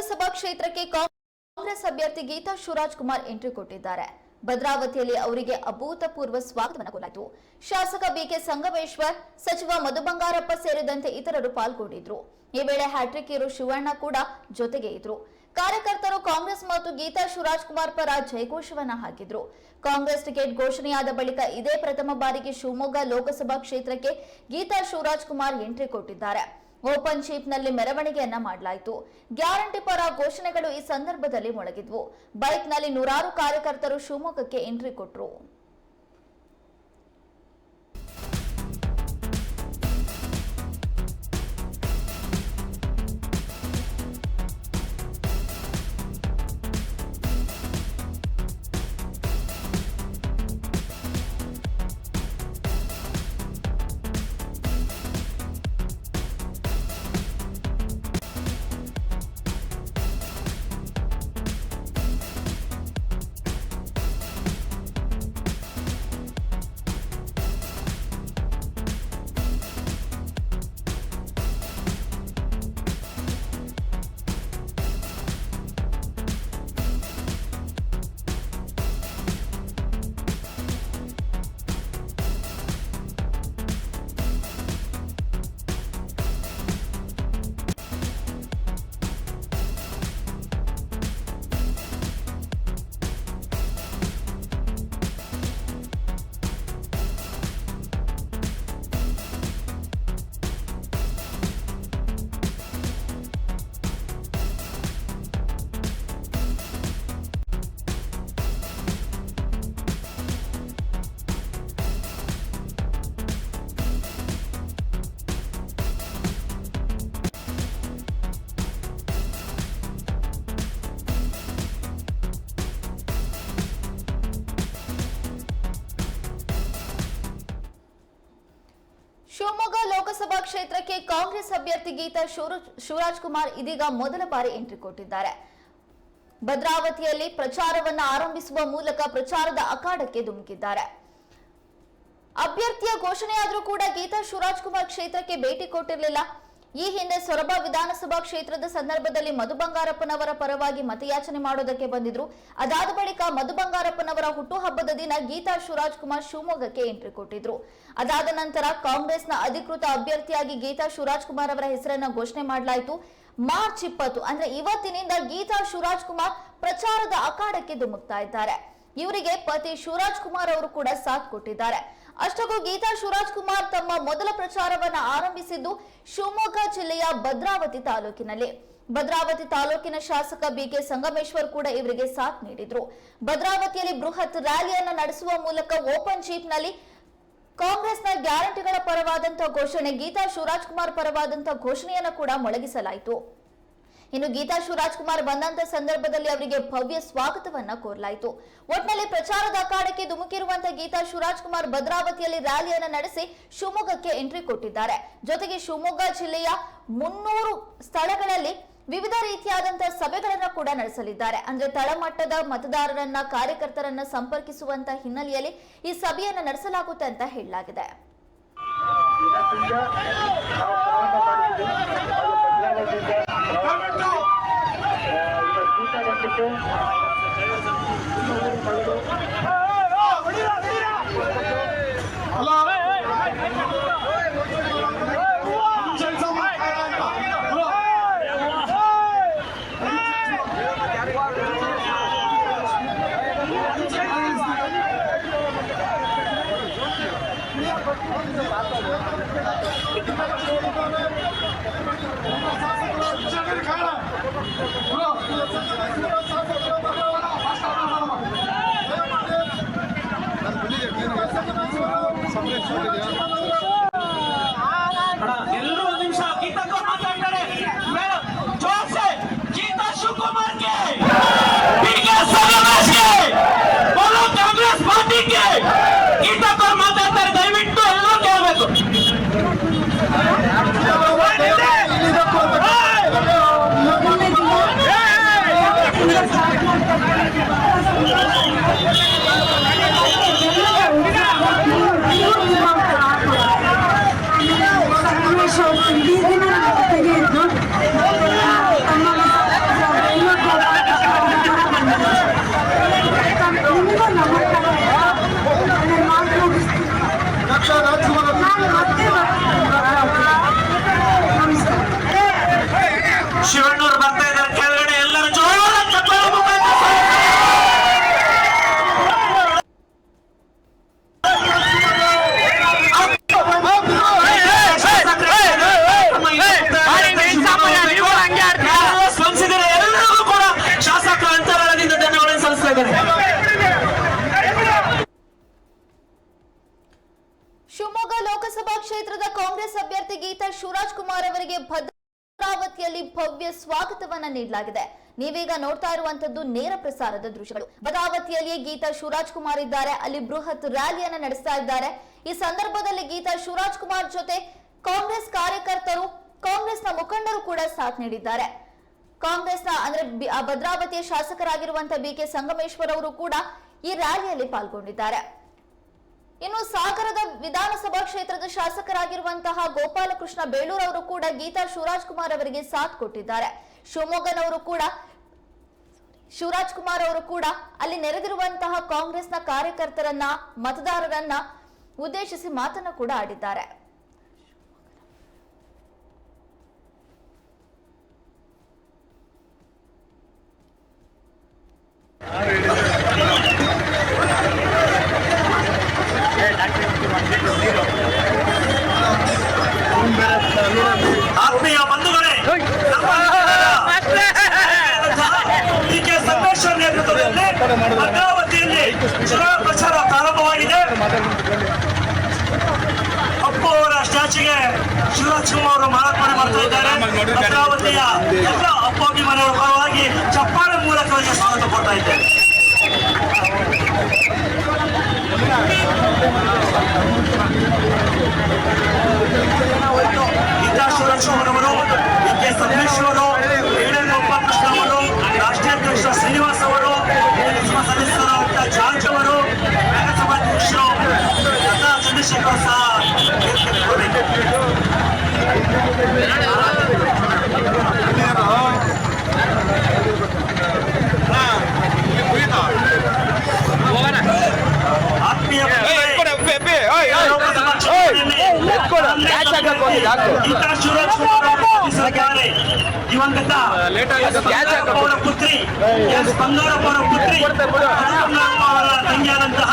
ಲೋಕಸಭಾ ಕ್ಷೇತ್ರಕ್ಕೆ ಕಾಂಗ್ರೆಸ್ ಅಭ್ಯರ್ಥಿ ಗೀತಾ ಶಿವರಾಜ್ ಕುಮಾರ್ ಎಂಟ್ರಿ ಕೊಟ್ಟಿದ್ದಾರೆ. ಭದ್ರಾವತಿಯಲ್ಲಿ ಅವರಿಗೆ ಅಭೂತಪೂರ್ವ ಸ್ವಾಗತವನ್ನು ಕೋಲಾಯಿತು ಶಾಸಕ ಬಿಕೆ ಸಂಗಮೇಶ್ವರ್, ಸಚಿವ ಮಧು ಬಂಗಾರಪ್ಪ ಸೇರಿದಂತೆ ಇತರರು ಪಾಲ್ಗೊಂಡಿದ್ರು. ಈ ವೇಳೆ ಹ್ಯಾಟ್ರಿಕ್ ಇರೋ ಶಿವಣ್ಣ ಕೂಡ ಜೊತೆಗೆ ಇದ್ರು. ಕಾರ್ಯಕರ್ತರು ಕಾಂಗ್ರೆಸ್ ಮತ್ತು ಗೀತಾ ಶಿವರಾಜ್ ಕುಮಾರ್ ಪರ ಜಯಘೋಷವನ್ನ ಹಾಕಿದ್ರು. ಕಾಂಗ್ರೆಸ್ ಟಿಕೆಟ್ ಘೋಷಣೆಯಾದ ಬಳಿಕ ಇದೇ ಪ್ರಥಮ ಬಾರಿಗೆ ಶಿವಮೊಗ್ಗ ಲೋಕಸಭಾ ಕ್ಷೇತ್ರಕ್ಕೆ ಗೀತಾ ಶಿವರಾಜ್ ಕುಮಾರ್ ಎಂಟ್ರಿ ಕೊಟ್ಟಿದ್ದಾರೆ. ಓಪನ್ನಲ್ಲಿ ಮೆರವಣಿಗೆಯನ್ನ ಮಾಡಲಾಯಿತು. ಗ್ಯಾರಂಟಿ ಪರ ಘೋಷಣೆಗಳು ಈ ಸಂದರ್ಭದಲ್ಲಿ ಮೊಳಗಿದ್ವು. ಬೈಕ್ನಲ್ಲಿ ನೂರಾರು ಕಾರ್ಯಕರ್ತರು ಶಿವಮೊಗ್ಗಕ್ಕೆ ಎಂಟ್ರಿ ಕೊಟ್ರು. ಲೋಕಸಭಾ ಕ್ಷೇತ್ರಕ್ಕೆ ಕಾಂಗ್ರೆಸ್ ಅಭ್ಯರ್ಥಿ ಗೀತಾ ಶಿವರು- ಶಿವರಾಜ್ ಕುಮಾರ್ ಇದೀಗ ಮೊದಲ ಬಾರಿ ಎಂಟ್ರಿ ಕೊಟ್ಟಿದ್ದಾರೆ. ಭದ್ರಾವತಿಯಲ್ಲಿ ಪ್ರಚಾರವನ್ನು ಆರಂಭಿಸುವ ಮೂಲಕ ಪ್ರಚಾರದ ಅಖಾಡಕ್ಕೆ ಧುಮುಕಿದ್ದಾರೆ. ಅಭ್ಯರ್ಥಿಯ ಘೋಷಣೆಯಾದರೂ ಕೂಡ ಗೀತಾ ಶಿವರಾಜ್ ಕುಮಾರ್ ಕ್ಷೇತ್ರಕ್ಕೆ ಭೇಟಿ ಕೊಟ್ಟಿರಲಿಲ್ಲ. ಈ ಹಿಂದೆ ಸೊರಬ ವಿಧಾನಸಭಾ ಕ್ಷೇತ್ರದ ಸಂದರ್ಭದಲ್ಲಿ ಮಧು ಬಂಗಾರಪ್ಪನವರ ಪರವಾಗಿ ಮತಯಾಚನೆ ಮಾಡೋದಕ್ಕೆ ಬಂದಿದ್ರು. ಅದಾದ ಬಳಿಕ ಮಧು ಬಂಗಾರಪ್ಪನವರ ಹುಟ್ಟುಹಬ್ಬದ ದಿನ ಗೀತಾ ಶಿವರಾಜ್ ಕುಮಾರ್ ಶಿವಮೊಗ್ಗಕ್ಕೆ ಎಂಟ್ರಿ ಕೊಟ್ಟಿದ್ರು. ಅದಾದ ನಂತರ ಕಾಂಗ್ರೆಸ್ನ ಅಧಿಕೃತ ಅಭ್ಯರ್ಥಿಯಾಗಿ ಗೀತಾ ಶಿವರಾಜ್ ಕುಮಾರ್ ಅವರ ಹೆಸರನ್ನ ಘೋಷಣೆ ಮಾಡಲಾಯಿತು. ಮಾರ್ಚ್ ಇಪ್ಪತ್ತು ಅಂದ್ರೆ ಇವತ್ತಿನಿಂದ ಗೀತಾ ಶಿವರಾಜ್ ಕುಮಾರ್ ಪ್ರಚಾರದ ಅಖಾಡಕ್ಕೆ ಧುಮುಕ್ತಾ ಇದ್ದಾರೆ. ಇವರಿಗೆ ಪತಿ ಶಿವರಾಜ್ ಕುಮಾರ್ ಅವರು ಕೂಡ ಸಾಥ್ ಕೊಟ್ಟಿದ್ದಾರೆ. ಅಷ್ಟಕ್ಕೂ ಗೀತಾ ಶಿವರಾಜ್ ಕುಮಾರ್ ತಮ್ಮ ಮೊದಲ ಪ್ರಚಾರವನ್ನ ಆರಂಭಿಸಿದ್ದು ಶಿವಮೊಗ್ಗ ಜಿಲ್ಲೆಯ ಭದ್ರಾವತಿ ತಾಲೂಕಿನಲ್ಲಿ. ಭದ್ರಾವತಿ ತಾಲೂಕಿನ ಶಾಸಕ ಬಿಕೆ ಸಂಗಮೇಶ್ವರ್ ಕೂಡ ಇವರಿಗೆ ಸಾಥ್ ನೀಡಿದ್ರು. ಭದ್ರಾವತಿಯಲ್ಲಿ ಬೃಹತ್ ರ್ಯಾಲಿಯನ್ನು ನಡೆಸುವ ಮೂಲಕ ಓಪನ್ನಲ್ಲಿ ಕಾಂಗ್ರೆಸ್ನ ಗ್ಯಾರಂಟಿಗಳ ಪರವಾದಂತಹ ಘೋಷಣೆ, ಗೀತಾ ಶಿವರಾಜ್ ಕುಮಾರ್ ಪರವಾದಂತಹ ಘೋಷಣೆಯನ್ನು ಕೂಡ ಮೊಳಗಿಸಲಾಯಿತು. ಇನ್ನು ಗೀತಾ ಶಿವರಾಜ್ ಕುಮಾರ್ ಬಂದಂತ ಸಂದರ್ಭದಲ್ಲಿ ಅವರಿಗೆ ಭವ್ಯ ಸ್ವಾಗತವನ್ನ ಕೋರಲಾಯಿತು ಒಟ್ನಲ್ಲಿ ಪ್ರಚಾರದ ಅಖಾಡಕ್ಕೆ ಧುಮುಕಿರುವಂತಹ ಗೀತಾ ಶಿವರಾಜ್ ಕುಮಾರ್ ಭದ್ರಾವತಿಯಲ್ಲಿ ರ್ಯಾಲಿಯನ್ನ ನಡೆಸಿ ಶಿವಮೊಗ್ಗಕ್ಕೆ ಎಂಟ್ರಿ ಕೊಟ್ಟಿದ್ದಾರೆ ಜೊತೆಗೆ ಶಿವಮೊಗ್ಗ ಜಿಲ್ಲೆಯ ಮುನ್ನೂರು ಸ್ಥಳಗಳಲ್ಲಿ ವಿವಿಧ ರೀತಿಯಾದಂತಹ ಸಭೆಗಳನ್ನ ಕೂಡ ನಡೆಸಲಿದ್ದಾರೆ ಅಂದ್ರೆ ತಳಮಟ್ಟದ ಮತದಾರರನ್ನ ಕಾರ್ಯಕರ್ತರನ್ನ ಸಂಪರ್ಕಿಸುವಂತ ಹಿನ್ನೆಲೆಯಲ್ಲಿ ಈ ಸಭೆಯನ್ನ ನಡೆಸಲಾಗುತ್ತೆ ಅಂತ ಹೇಳಲಾಗಿದೆ ¡Vamos! ಶಿವಣ್ಣವ್ರು ಬರ್ತಾ ಇದ್ದಾರೆ. ಕೆಳಗಡೆ ಎಲ್ಲರೂ ಸ್ಪಂದಿಸಿದರೆ ಕೂಡ ಶಿವಮೊಗ್ಗ ಲೋಕಸಭಾ ಕ್ಷೇತ್ರದ ಕಾಂಗ್ರೆಸ್ ಅಭ್ಯರ್ಥಿ ಗೀತಾ ಶಿವರಾಜ್ ಕುಮಾರ್ ಅವರಿಗೆ ಭದ್ರ ಭದ್ರಾವತಿಯಲ್ಲಿ ಭವ್ಯ ಸ್ವಾಗತವನ್ನ ನೀಡಲಾಗಿದೆ. ನೀವೀಗ ನೋಡ್ತಾ ಇರುವಂತದ್ದು ನೇರ ಪ್ರಸಾರದ ದೃಶ್ಯಗಳು. ಭದ್ರಾವತಿಯಲ್ಲಿ ಗೀತಾ ಶಿವರಾಜ್ ಕುಮಾರ್ ಇದ್ದಾರೆ. ಅಲ್ಲಿ ಬೃಹತ್ ರ್ಯಾಲಿಯನ್ನ ನಡೆಸ್ತಾ ಇದ್ದಾರೆ. ಈ ಸಂದರ್ಭದಲ್ಲಿ ಗೀತಾ ಶಿವರಾಜ್ ಕುಮಾರ್ ಜೊತೆ ಕಾಂಗ್ರೆಸ್ ಕಾರ್ಯಕರ್ತರು, ಕಾಂಗ್ರೆಸ್ನ ಮುಖಂಡರು ಕೂಡ ಸಾಥ್ ನೀಡಿದ್ದಾರೆ. ಕಾಂಗ್ರೆಸ್ನ ಅಂದ್ರೆ ಭದ್ರಾವತಿಯ ಶಾಸಕರಾಗಿರುವಂತಹ ಬಿ ಕೆ ಸಂಗಮೇಶ್ವರ್ ಅವರು ಕೂಡ ಈ ರ್ಯಾಲಿಯಲ್ಲಿ ಪಾಲ್ಗೊಂಡಿದ್ದಾರೆ. ಇನ್ನು ಸಾಗರದ ವಿಧಾನಸಭಾ ಕ್ಷೇತ್ರದ ಶಾಸಕರಾಗಿರುವಂತಹ ಗೋಪಾಲಕೃಷ್ಣ ಬೇಲೂರು ಅವರು ಕೂಡ ಗೀತಾ ಶಿವರಾಜ್ ಕುಮಾರ್ ಅವರಿಗೆ ಸಾಥ್ ಕೊಟ್ಟಿದ್ದಾರೆ. ಶಿವಮೊಗ್ಗನವರು ಕೂಡ ಶಿವರಾಜ್ ಕುಮಾರ್ ಅವರು ಕೂಡ ಅಲ್ಲಿ ನೆರೆದಿರುವಂತಹ ಕಾಂಗ್ರೆಸ್ನ ಕಾರ್ಯಕರ್ತರನ್ನ, ಮತದಾರರನ್ನ ಉದ್ದೇಶಿಸಿ ಮಾತನ್ನ ಕೂಡ ಆಡಿದ್ದಾರೆ. ಆತ್ಮೀಯ ಬಂಧುಗಳೇ ಸಂಗಮೇಶ್ವರ್ ನೇತೃತ್ವದಲ್ಲಿ ಭದ್ರಾವತಿಯಲ್ಲಿ ಚುನಾವಣಾ ಪ್ರಚಾರ ಪ್ರಾರಂಭವಾಗಿದೆ ಅಪ್ಪು ಅವರ ಸ್ಟ್ಯಾಚ್ಯೂಗೆ ಶಿವರಾಜ್ ಕುಮಾರ್ ಅವರು ಮಾಲಾರ್ಪಣೆ ಮಾಡ್ತಾ ಇದ್ದಾರೆ ಭದ್ರಾವತಿಯ ಎಲ್ಲ ಅಪ್ಪು ಮನೆಯವರ ಪರವಾಗಿ ಚಪ್ಪಾಳೆ ಮೂಲಕವಾಗಿ ಸ್ವಾಗತ ಕೊಡ್ತಾ ಇದ್ದಾರೆ ಗೀತಾ ಅವರ ಪುತ್ರಿ ಎಸ್ ಬಂಗಾರಪ್ಪ ಅವರ ಪುತ್ರಿ ಬಂಗಾರಪ್ಪ ಅವರ ತಂಗಿಯಾದಂತಹ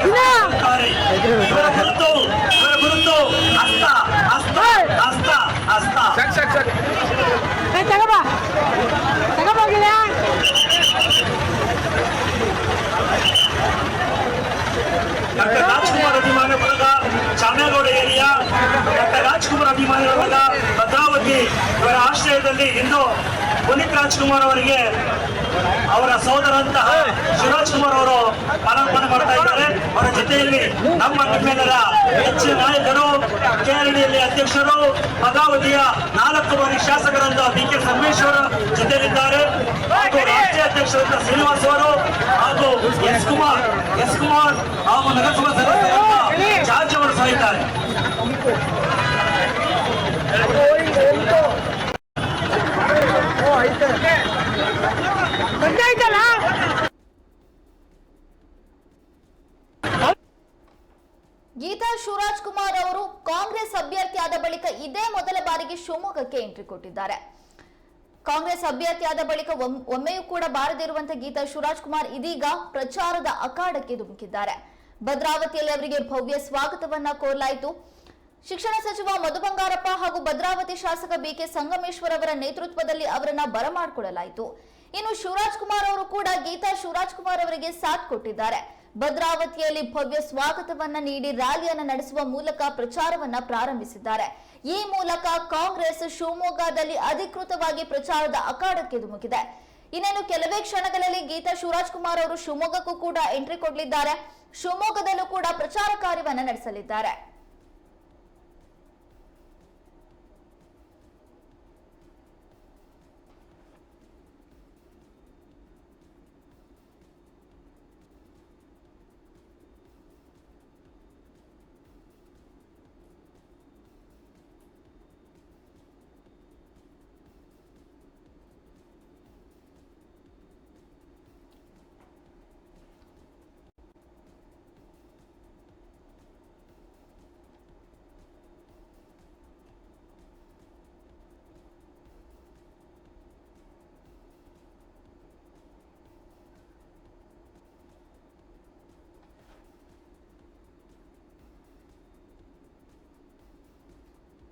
ಇದ್ದಾರೆ. ಇವರ ಗುರುತು ಇವರ ಗುರುತು ಹಸ್ತ ಹಸ್ತ ಹಸ್ತ ಹಸ್ತ ತಗೋಬಾ ತಗೋಬೋಗಿಲ್ಲ ಡಾಕ್ಟರ್ ರಾಜ್ಕುಮಾರ್ ಅಭಿಮಾನ ಬಳಗ ಚಾಮನಗೌಡ ಏರಿಯಾ ಡಾಕ್ಟರ್ ರಾಜ್ಕುಮಾರ್ ಅಭಿಮಾನಿ ಬಳಗ ಭದ್ರಾವತಿ ಇವರ ಆಶ್ರಯದಲ್ಲಿ ಇಂದು ಪುನೀತ್ ರಾಜ್ಕುಮಾರ್ ಅವರಿಗೆ ಅವರ ಸಹೋದರಂತಹ ಶಿವರಾಜ್ ಕುಮಾರ್ ಅವರು ಪಾಲಾರ್ಪಣೆ ಮಾಡ್ತಾ ಇದ್ದಾರೆ. ಅವರ ಜೊತೆಯಲ್ಲಿ ನಮ್ಮ ನಿಮ್ಮೆಲ್ಲರ ಹೆಚ್ಚಿನ ನಾಯಕರು ಕೆಆರ್ಡಿಯಲ್ಲಿ ಅಧ್ಯಕ್ಷರು ಪದಾವತಿಯ ನಾಲ್ಕು ಬಾರಿ ಶಾಸಕರಾದ ಬಿ ಕೆ ಸಂಗಮೇಶ್ವರ ಜೊತೆಯಲ್ಲಿದ್ದಾರೆ. ಹಾಗೂ ರಾಜ್ಯ ಅಧ್ಯಕ್ಷರಾದ ಶ್ರೀನಿವಾಸ್ ಅವರು ಹಾಗೂ ಎಸ್ ಕುಮಾರ್ ಎಸ್ ಕುಮಾರ್ ಹಾಗೂ ನಗರಸಭಾ ಸದಸ್ಯರಾದ ಜಾರ್ಜ್ ಅವರು ಸಹ ಇದ್ದಾರೆ. ಬಂದಾಯ್ತಲ್ಲ? ಗೀತಾ ಶಿವರಾಜ್ ಕುಮಾರ್ ಅವರು ಕಾಂಗ್ರೆಸ್ ಅಭ್ಯರ್ಥಿಯಾದ ಬಳಿಕ ಇದೇ ಮೊದಲ ಬಾರಿಗೆ ಶಿವಮೊಗ್ಗಕ್ಕೆ ಎಂಟ್ರಿ ಕೊಟ್ಟಿದ್ದಾರೆ. ಕಾಂಗ್ರೆಸ್ ಅಭ್ಯರ್ಥಿಯಾದ ಬಳಿಕ ಒಮ್- ಒಮ್ಮೆಯೂ ಕೂಡ ಬಾರದಿರುವಂತಹ ಗೀತಾ ಶಿವರಾಜ್ ಕುಮಾರ್ ಇದೀಗ ಪ್ರಚಾರದ ಅಖಾಡಕ್ಕೆ ಧುಮುಕಿದ್ದಾರೆ. ಭದ್ರಾವತಿಯಲ್ಲಿ ಅವರಿಗೆ ಭವ್ಯ ಸ್ವಾಗತವನ್ನ ಕೋರಲಾಯಿತು. ಶಿಕ್ಷಣ ಸಚಿವ ಮಧು ಬಂಗಾರಪ್ಪ ಹಾಗೂ ಭದ್ರಾವತಿ ಶಾಸಕ ಬಿಕೆ ಸಂಗಮೇಶ್ವರ್ ಅವರ ನೇತೃತ್ವದಲ್ಲಿ ಅವರನ್ನ ಬರಮಾಡಿಕೊಳ್ಳಲಾಯಿತು ಇನ್ನು ಶಿವರಾಜ್ ಕುಮಾರ್ ಅವರು ಕೂಡ ಗೀತಾ ಶಿವರಾಜ್ ಕುಮಾರ್ ಅವರಿಗೆ ಸಾಥ್ ಕೊಟ್ಟಿದ್ದಾರೆ. ಭದ್ರಾವತಿಯಲ್ಲಿ ಭವ್ಯ ಸ್ವಾಗತವನ್ನ ನೀಡಿ ರ್ಯಾಲಿಯನ್ನು ನಡೆಸುವ ಮೂಲಕ ಪ್ರಚಾರವನ್ನ ಪ್ರಾರಂಭಿಸಿದ್ದಾರೆ. ಈ ಮೂಲಕ ಕಾಂಗ್ರೆಸ್ ಶಿವಮೊಗ್ಗದಲ್ಲಿ ಅಧಿಕೃತವಾಗಿ ಪ್ರಚಾರದ ಅಖಾಡಕ್ಕೆ ಧುಮುಕಿದೆ. ಇನ್ನೇನು ಕೆಲವೇ ಕ್ಷಣಗಳಲ್ಲಿ ಗೀತಾ ಶಿವರಾಜ್ ಕುಮಾರ್ ಅವರು ಶಿವಮೊಗ್ಗಕ್ಕೂ ಕೂಡ ಎಂಟ್ರಿ ಕೊಡಲಿದ್ದಾರೆ. ಶಿವಮೊಗ್ಗದಲ್ಲೂ ಕೂಡ ಪ್ರಚಾರ ಕಾರ್ಯವನ್ನ ನಡೆಸಲಿದ್ದಾರೆ.